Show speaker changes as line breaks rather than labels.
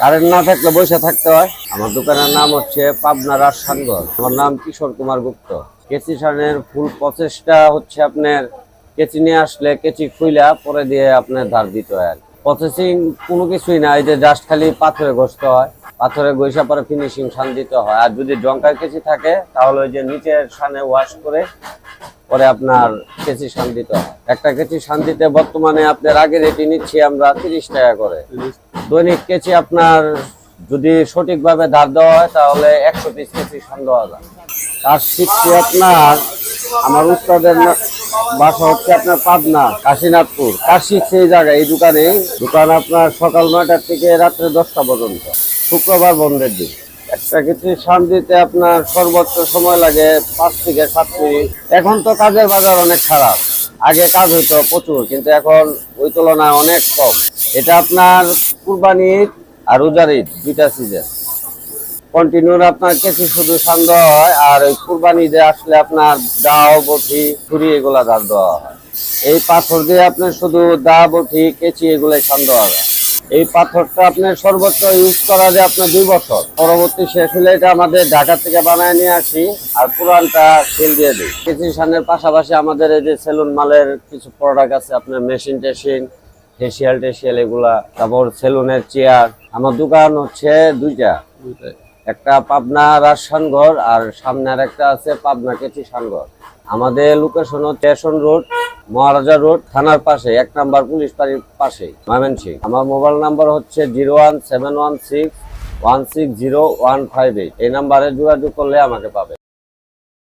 Current না থাকলে বসে থাকতে হয়। আমার দোকানের নাম হচ্ছে পাবনা রাজসানগর আমার নাম কিশোর কুমার গুপ্ত। কেচি সানের ফুল প্রসেসটা হচ্ছে আপনার কেচি নিয়ে আসলে কেচি খুইলা পরে দিয়ে আপনার ধার দিতে হয় আর প্রসেসিং কোনো কিছুই না, এই যে জাস্ট খালি পাথরে ঘষতে হয়। পাথরে ঘষা পরে ফিনিশিং সান দিতে হয়। আর যদি জঙ্কার কেচি থাকে, তাহলে ওই যে নিচের সানে ওয়াশ করে পরে আপনার কেচি শান দিতে একটা কেচি শান দিতে বর্তমানে আপনার আগে রেটি নিচ্ছি আমরা তিরিশ টাকা করে। দৈনিক কেচি আপনার যদি সঠিকভাবে ধার দেওয়া হয় তাহলে একশো পিস কেচি শান দেওয়া যায়। কাজ শিখছি আপনার আমার উস্তাদের বাসা হচ্ছে আপনার পাবনা, কাশীনাথপুর। কাজ শিখছে এই জায়গায় এই দোকানে দোকান আপনার সকাল নয়টার থেকে রাত্রে দশটা পর্যন্ত। শুক্রবার বন্ধের দিন। একটা কিছু শান্তিতে আপনার সর্বোচ্চ সময় লাগে পাঁচ থেকে সাত মিনিট। এখন তো কাজের বাজার অনেক খারাপ। আগে কাজ হইতো প্রচুর, কিন্তু এখন ওই তুলনায় অনেক কম। এটা আপনার আর রোজার ঈদ, দুইটা সিজন আপনার কেসি শুধু সান দেওয়া হয়, আর ওই কুরবানি ঈদে আসলে আপনার দাও বটি, ছুরি এগুলা ধার দেওয়া হয়। এই পাথর দিয়ে আপনার শুধু দা বটি, কেচি এগুলাই সান দেওয়া হয়। এই পাথরটা আপনার সর্বোচ্চ ইউজ করা যায় আপনার দুই বছর। পরবর্তী শেষ হলে এটা আমাদের ঢাকা থেকে বানায় নিয়ে আসি আর পুরানটা সেল দিয়ে দিই। কেচি সানের পাশাপাশি আমাদের এই যে সেলুন মালের কিছু প্রোডাক্ট আছে আপনার মেশিন টেশিন ফেসিয়াল টেসিয়াল এগুলা তারপর সেলুনের চেয়ার আমার দোকান হচ্ছে দুইটা। একটা পাবনা রাজসানঘর আর সামনে আর একটা আছে পাবনা কেচি সানঘর আমাদের লোকেশন হচ্ছে স্টেশন রোড মহারাজা রোড থানার পাশে, এক নাম্বার পুলিশ বাড়ির পাশে ময়মনসিং আমার মোবাইল নাম্বার হচ্ছে zero one seven one six one six zero one five eight. এই নাম্বারে যোগাযোগ করলে আমাকে পাবে।